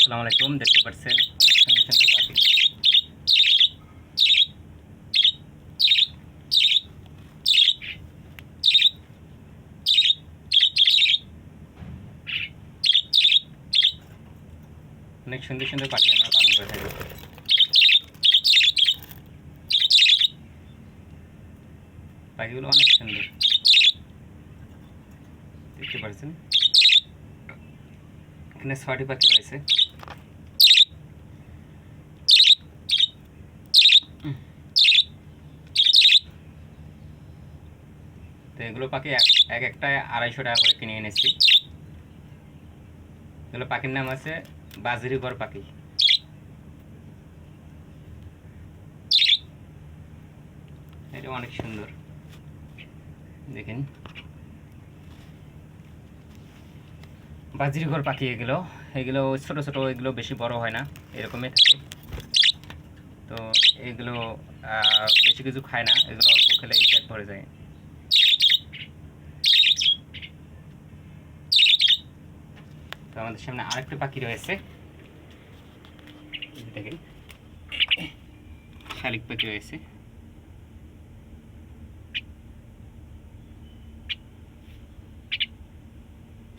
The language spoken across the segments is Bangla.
আসসালামু আলাইকুম, দেখতে পাচ্ছেন অনেক সুন্দর সুন্দর পাখি। অনেক সুন্দর সুন্দর পাখি আমরা পালন করে থাকি। পাখিগুলো অনেক সুন্দর। দেখতে পাচ্ছেন? এখানে ছয়টি পাখি রয়েছে। তো এগুলো পাখি এক এক একটায় আড়াইশো টাকা করে কিনে এনেছি। এগুলো পাখির নাম আছে বাজরিগর পাখি। এটা অনেক সুন্দর। দেখেন। বাজরিঘর পাখি এগুলো এগুলো ছোট ছোট, এগুলো বেশি বড় হয় না, এরকমই থাকে। তো এগুলো বেশি কিছু খায় না, এগুলো অল্প খেলেই পেট ভরে যায়। তো আমাদের সামনে আরেকটা পাখি রয়েছে। দেখেন, শালিক পাখি রয়েছে।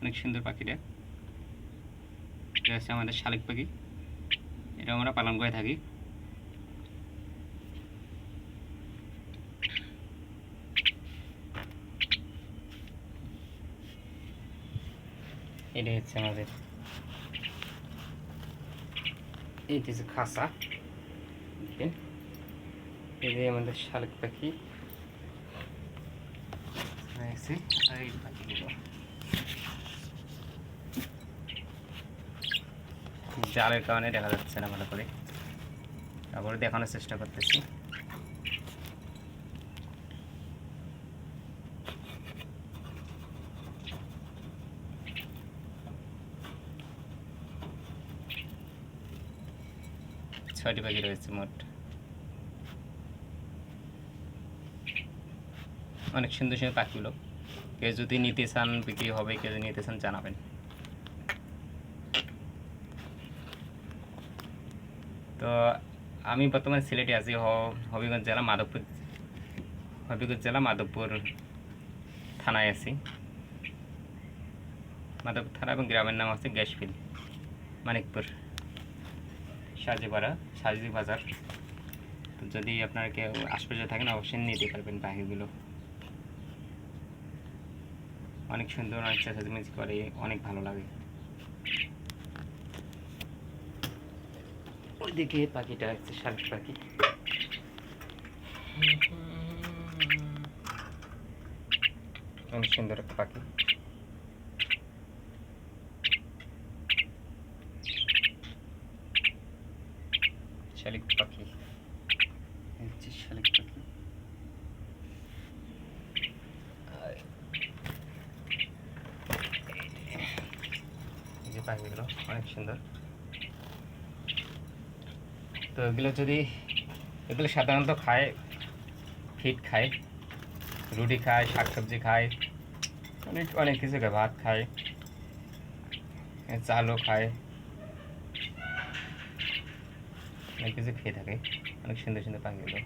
অনেক সুন্দর পাখিটা এটা হচ্ছে আমাদের শালিক পাখি। এটা আমরা পালন করে থাকি। এটা হচ্ছে আমাদের। এইটা হচ্ছে খাসা, দেখেন। এই আমাদের শালিক পাখি। আর এই পাখিগুলো জালের কারণে দেখা যাচ্ছে না ভালো করে। তারপরে দেখানোর চেষ্টা করতেছি। ছয়টি পাখি রয়েছে মোট। অনেক সুন্দর সুন্দর পাখিগুলো। কেউ যদি নিতে চান, বিক্রি হবে, কেউ যদি নিতে চান, জানাবেন। তো আমি বর্তমানে সিলেটে আছি হবিগঞ্জ জেলা মাধবপুর, হবিগঞ্জ জেলা মাধবপুর থানায় আছি। মাধবপুর থানা এবং গ্রামের নাম হচ্ছে গ্যাসফিল মানিকপুর, সাজিপাড়া সাজি বাজার। তো যদি আপনারা কেউ আশপাশে থাকেন, অবশ্যই নিতে পারবেন পাখিগুলো অনেক সুন্দর, অনেক চেঁচামেচি করে, অনেক ভালো লাগে। ওইদিকে পাখিটা হচ্ছে শালিক পাখি। অনেক সুন্দর একটা পাখি। শালিক পাখি। শালিক পাখি। যে পাখিগুলো, অনেক সুন্দর। তো এগুলো যদি এগুলো সাধারণত খায়, ফিট খায়, রুটি খায় শাক সবজি খায়, অনেক অনেক কিছু খায়, ভাত খায়, চালও খায়। অনেক কিছু খেয়ে থাকে, অনেক সুন্দর সুন্দর পাখিগুলো।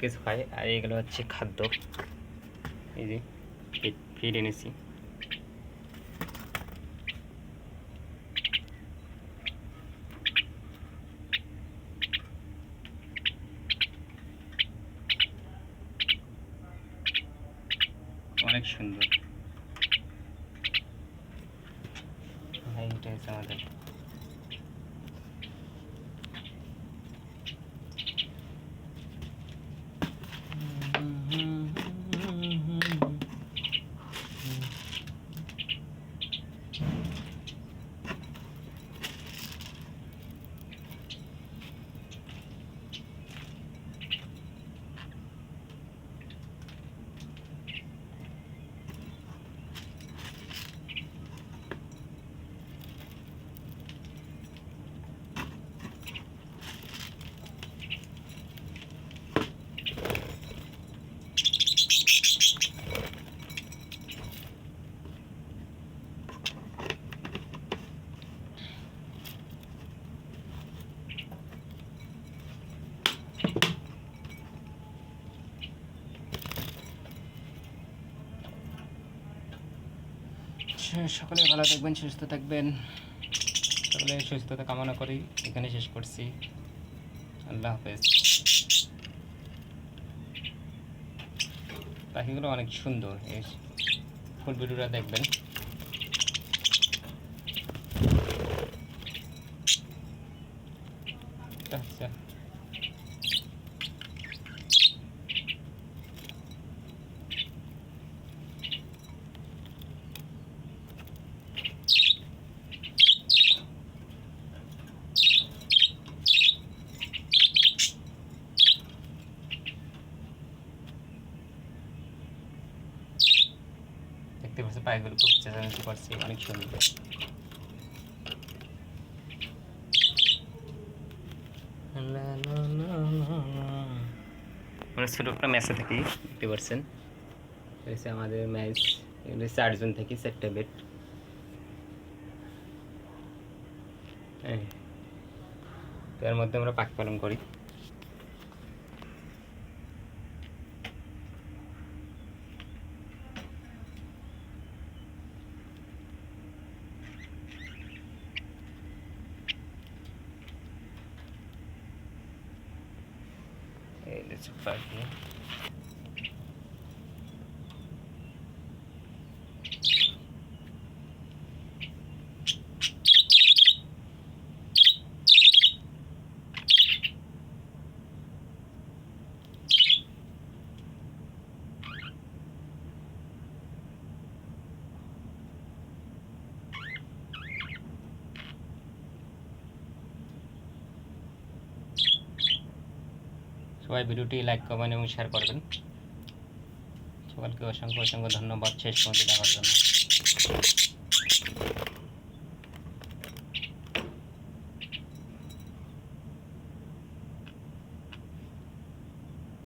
কিছু খায় আর এগুলো হচ্ছে খাদ্য। এই যে ফিড ফিড এনেছি। অনেক সুন্দর। এইটা হচ্ছে আমাদের সকলে ভালো থাকবেন, সুস্থ থাকবেন। সকলে সুস্থতা কামনা করি। এখানে শেষ করছি। আল্লাহ হাফেজ। পাখিগুলো অনেক সুন্দর। এই ফুল ভিডিওটা দেখবেন। আচ্ছা। দেখতে পাচ্ছি পাখিগুলো খুব চেঁচামেচি করছে অনেক সুন্দর। আমরা ছোটো একটা ম্যাচে থাকি দেখতে পাচ্ছেন। এটা হচ্ছে আমাদের ম্যাচ এগুলো চারজন থাকি চারটা বেড হ্যাঁ তো মধ্যে আমরা পাখি পালন করি। এই হচ্ছে পাখি সবাই ভিডিওটি লাইক করবেন এবং শেয়ার করবেন। সকলকে অসংখ্য অসংখ্য ধন্যবাদ। শেষ পর্যন্ত দেখার জন্য।